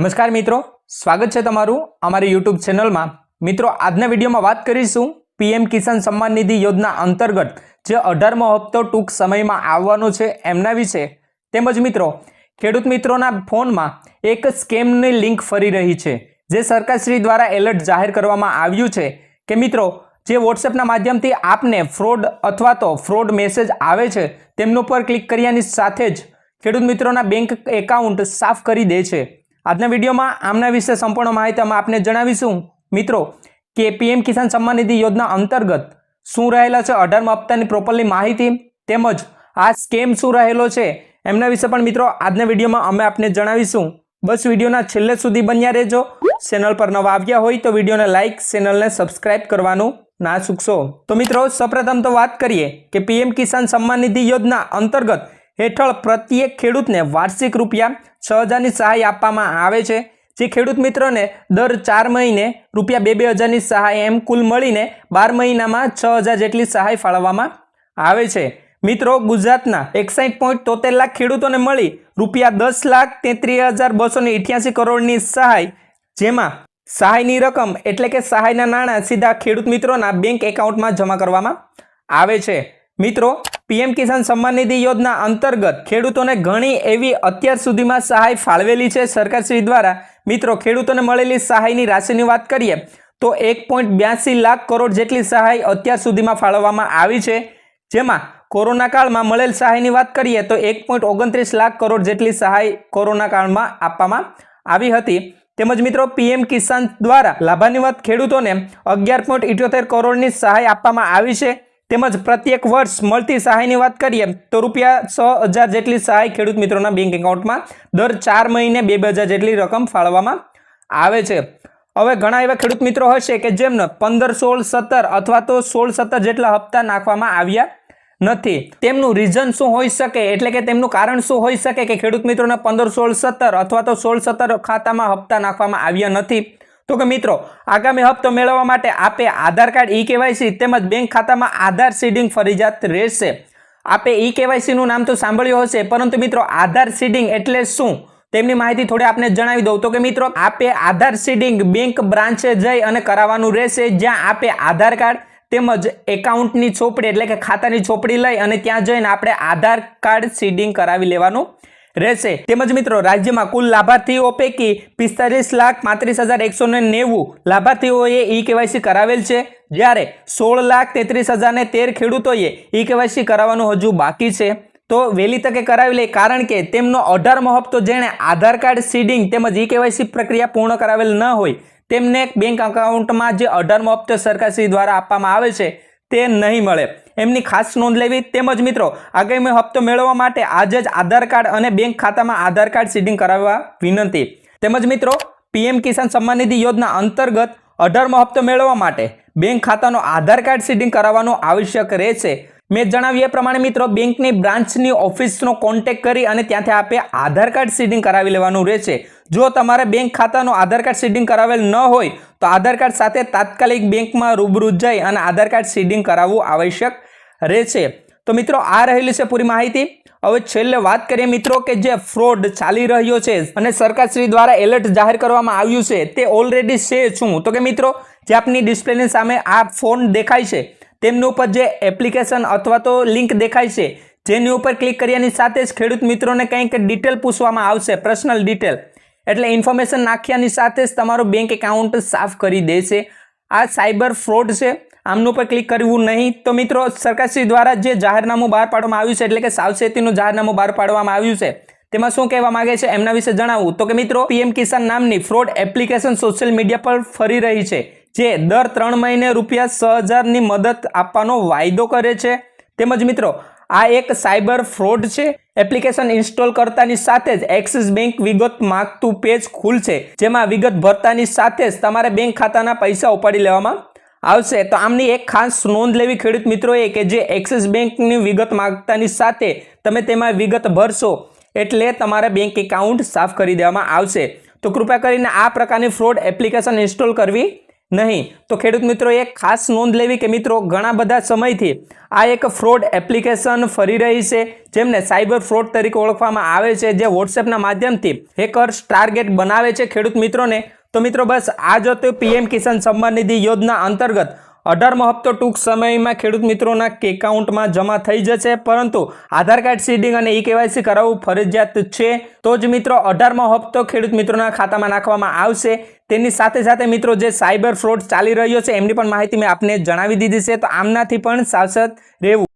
નમસ્કાર મિત્રો, સ્વાગત છે તમારું અમારી યુટ્યુબ ચેનલમાં મિત્રો, આજના વિડીયોમાં વાત કરીશું પીએમ કિસાન સન્માન નિધિ યોજના અંતર્ગત જે અઢારમો હપ્તો ટૂંક સમયમાં આવવાનો છે એમના વિશે. તેમજ મિત્રો, ખેડૂત મિત્રોના ફોનમાં એક સ્કેમની લિંક ફરી રહી છે, જે સરકારશ્રી દ્વારા એલર્ટ જાહેર કરવામાં આવ્યું છે કે મિત્રો, જે વોટ્સએપના માધ્યમથી આપને ફ્રોડ અથવા તો ફ્રોડ મેસેજ આવે છે, તેમનું પર ક્લિક કર્યાની સાથે જ ખેડૂત મિત્રોના બેંક એકાઉન્ટ સાફ કરી દે છે. આજના વિડીયોમાં આમના વિશે સંપૂર્ણ માહિતી અમે આપને જણાવીશું. મિત્રો કે પીએમ કિસાન સન્માન નિધિ યોજના અંતર્ગત શું રહેલા છે અઢારમા હપ્તાની પ્રોપરલી માહિતી તેમજ આ સ્કેમ શું રહેલો છે, એમના વિશે પણ મિત્રો આજના વિડીયોમાં અમે આપને જણાવીશું. બસ વિડીયોના છેલ્લે સુધી બન્યા રહેજો. ચેનલ પર નવા આવ્યા હોય તો વિડીયોને લાઇક ચેનલને સબસ્ક્રાઇબ કરવાનું ના ચૂકશો. તો મિત્રો, સૌપ્રથમ તો વાત કરીએ કે પીએમ કિસાન સન્માન નિધિ યોજના અંતર્ગત હેઠળ પ્રત્યેક ખેડૂતને વાર્ષિક રૂપિયા છ હજારની સહાય આપવામાં આવે છે. જે ખેડૂત મિત્રોને દર ચાર મહિને રૂપિયા બે બે હજારની સહાય એમ કુલ મળીને બાર મહિનામાં છ હજાર જેટલી સહાય ફાળવવામાં આવે છે. મિત્રો, ગુજરાતના એકસાઠ પોઈન્ટ તોતેર લાખ ખેડૂતોને મળી રૂપિયા દસ લાખ તેત્રીસ હજાર બસો ને ઇઠ્યાસી કરોડની સહાય, જેમાં સહાયની રકમ એટલે કે સહાયના નાણાં સીધા ખેડૂત મિત્રોના બેંક એકાઉન્ટમાં જમા કરવામાં આવે છે. મિત્રો પીએમ કિસાન સન્માન નિધિ યોજના અંતર્ગત ખેડૂતોને ઘણી એવી અત્યાર સુધીમાં સહાય ફાળવેલી છે. સરકારશ્રી દ્વારા મિત્રો ખેડૂતોને મળેલી સહાયની રાશિની વાત કરીએ તો એક પોઈન્ટ બ્યાસી લાખ કરોડ જેટલી સહાય અત્યાર સુધીમાં ફાળવવામાં આવી છે. જેમાં કોરોના કાળમાં મળેલ સહાયની વાત કરીએ તો એક પોઈન્ટ ઓગણત્રીસ લાખ કરોડ જેટલી સહાય કોરોના કાળમાં આપવામાં આવી હતી. તેમજ મિત્રો પીએમ કિસાન દ્વારા લાભાન્વિત ખેડૂતોને અગિયાર પોઈન્ટ ઇઠ્યોતેર કરોડની સહાય આપવામાં આવી છે. તેમજ પ્રત્યેક વર્ષ મળતી સહાયની વાત કરીએ, તો રૂપિયા છ હજાર જેટલી સહાય ખેડૂત મિત્રોના બેંક એકાઉન્ટમાં દર ચાર મહિને બે બે હજાર જેટલી રકમ ફાળવવામાં આવે છે. હવે ઘણા એવા ખેડૂત મિત્રો હશે કે જેમને પંદર, સોળ, સત્તર અથવા તો સોળ, સત્તર જેટલા હપ્તા નાખવામાં આવ્યા નથી. તેમનું રીઝન શું હોઈ શકે? એટલે કે તેમનું કારણ શું હોઈ શકે કે ખેડૂત મિત્રોને પંદર, સોળ, સત્તર અથવા તો સોળ, સત્તર ખાતામાં હપ્તા નાખવામાં આવ્યા નથી? તો કે મિત્રો, આગામી હપ્તો મેળવવા માટે આપે આધાર કાર્ડ, ઈ કેવાયસી તેમજ બેંક ખાતામાં આધાર સીડિંગ ફરજિયાત રહેશે. આપે ઈ કેવાયસીનું નામ તો સાંભળ્યું હશે, પરંતુ મિત્રો, આધાર સીડિંગ એટલે શું? તેમની માહિતી થોડી આપને જણાવી દઉં. તો કે મિત્રો, આપે આધાર સીડિંગ બેંક બ્રાન્ચે જઈ અને કરાવવાનું રહેશે, જ્યાં આપે આધાર કાર્ડ તેમજ એકાઉન્ટની ચોપડી એટલે કે ખાતાની ચોપડી લઈ અને ત્યાં જઈને આપણે આધાર કાર્ડ સીડિંગ કરાવી લેવાનું રહેશે. તેમજ મિત્રો, રાજ્યમાં કુલ લાભાર્થીઓ પૈકી પિસ્તાલીસ લાખ પાંત્રીસ હજાર એકસો ને નેવું લાભાર્થીઓએ ઈ કેવાયસી કરાવેલ છે. જ્યારે સોળ લાખ તેત્રીસ હજાર ને તેર ખેડૂતોએ ઈ કેવાયસી કરાવવાનું હજુ બાકી છે. તો વહેલી તકે કરાવી લે, કારણ કે તેમનો અઢારમો હપ્તો જેણે આધાર કાર્ડ, સીડિંગ તેમજ ઈ કેવાયસી પ્રક્રિયા પૂર્ણ કરાવેલ ન હોય, તેમને બેંક એકાઉન્ટમાં જે અઢારમો હપ્તો સરકારશ્રી દ્વારા આપવામાં આવે છે, તે નહીં મળે. એમની ખાસ નોંધ લેવી તેમજ મિત્રો, આગામી હપ્તો મેળવવા માટે આજે જ આધાર કાર્ડ અને બેંક ખાતામાં આધાર કાર્ડ સીડિંગ કરાવવા વિનંતી. તેમજ મિત્રો, પીએમ કિસાન સન્માન નિધિ યોજના અંતર્ગત અઢારમો હપ્તો મેળવવા માટે બેંક ખાતાનો આધાર કાર્ડ સીડિંગ કરાવવાનું આવશ્યક રહેશે. મેં જણાવ્યું પ્રમાણે મિત્રો, બેંકની બ્રાન્ચની ઓફિસનો કોન્ટેક્ટ કરી અને ત્યાંથી આપે આધાર કાર્ડ સીડિંગ કરાવી લેવાનું રહેશે. જો તમારે બેંક ખાતાનો આધાર કાર્ડ સીડિંગ કરાવેલ ન હોય, તો આધાર કાર્ડ સાથે તાત્કાલિક બેંકમાં રૂબરૂ જઈ અને આધાર કાર્ડ સીડિંગ કરાવવું આવશ્યક રહેશે. તો મિત્રો, આ રહેલી છે પૂરી માહિતી. હવે છેલ્લે વાત કરીએ મિત્રો કે જે ફ્રોડ ચાલી રહ્યો છે અને સરકારશ્રી દ્વારા એલર્ટ જાહેર કરવામાં આવ્યું છે, તે ઓલરેડી છે શું? તો કે મિત્રો, જે આપની ડિસ્પ્લેની સામે આ ફોન દેખાય છે, તેમની ઉપર જે એપ્લિકેશન અથવા તો લિંક દેખાય છે, જેની ઉપર ક્લિક કર્યાની સાથે જ ખેડૂત મિત્રોને કંઈક ડિટેલ પૂછવામાં આવશે પર્સનલ ડિટેલ એટલે ઇન્ફોર્મેશન નાખ્યાની સાથે જ તમારું બેંક એકાઉન્ટ સાફ કરી દેશે. આ સાયબર ફ્રોડ છે. આમનું પર ક્લિક કરવું નહીં. તો મિત્રો, સરકારશ્રી દ્વારા જે જાહેરનામું બહાર પાડવામાં આવ્યું છે, એટલે કે સાવચેતીનું જાહેરનામું બહાર પાડવામાં આવ્યું છે, તેમાં શું કહેવા માંગે છે એમના વિશે જણાવવું તો કે મિત્રો, પીએમ કિસાન નામની ફ્રોડ એપ્લિકેશન સોશિયલ મીડિયા પર ફરી રહી છે, જે દર ત્રણ મહિને રૂપિયા છ હજારની મદદ આપવાનો વાયદો કરે છે. તેમજ મિત્રો, આ એક સાયબર ફ્રોડ છે. એપ્લિકેશન ઇન્સ્ટોલ કરતાની સાથે જ એક્સિસ બેંક વિગત માગતું પેજ ખુલશે, જેમાં વિગત ભરતાની સાથે જ તમારે બેંક ખાતાના પૈસા ઉપાડી લેવામાં આવશે. તો આમની એક ખાસ નોંધ લેવી ખેડૂત મિત્રોએ કે જે એક્સિસ બેંકની વિગત માગતાની સાથે તમે તેમાં વિગત ભરશો એટલે તમારા બેંક એકાઉન્ટ સાફ કરી દેવામાં આવશે. તો કૃપા કરીને આ પ્રકારની ફ્રોડ એપ્લિકેશન ઇન્સ્ટોલ કરવી નહીં. તો ખેડૂત મિત્રો એક ખાસ નોંધ લેવી કે મિત્રો ઘણા બધા સમયથી આ એક ફ્રોડ એપ્લિકેશન ફરી રહી છે, જેમને સાયબર ફ્રોડ તરીકે ઓળખવામાં આવે છે, જે વોટ્સએપના માધ્યમથી હેકર્સ ટાર્ગેટ બનાવે છે ખેડૂત મિત્રોને. તો મિત્રો બસ આ જ હતું પીએમ કિસાન સન્માન નિધિ યોજના અંતર્ગત. અઢારમો હપ્તો ટૂંક સમયમાં ખેડૂત મિત્રોના એકાઉન્ટમાં જમા થઈ જશે, પરંતુ આધાર કાર્ડ સીડિંગ અને ઈ કેવાયસી કરાવવું ફરજિયાત છે. તો જ મિત્રો, અઢારમો હપ્તો ખેડૂત મિત્રોના ખાતામાં નાખવામાં આવશે. તેની સાથે સાથે મિત્રો, જે સાયબર ફ્રોડ ચાલી રહ્યો છે, એમની પણ માહિતી મેં આપને જણાવી દીધી છે. તો આમનાથી પણ સાવચેત રહેવું.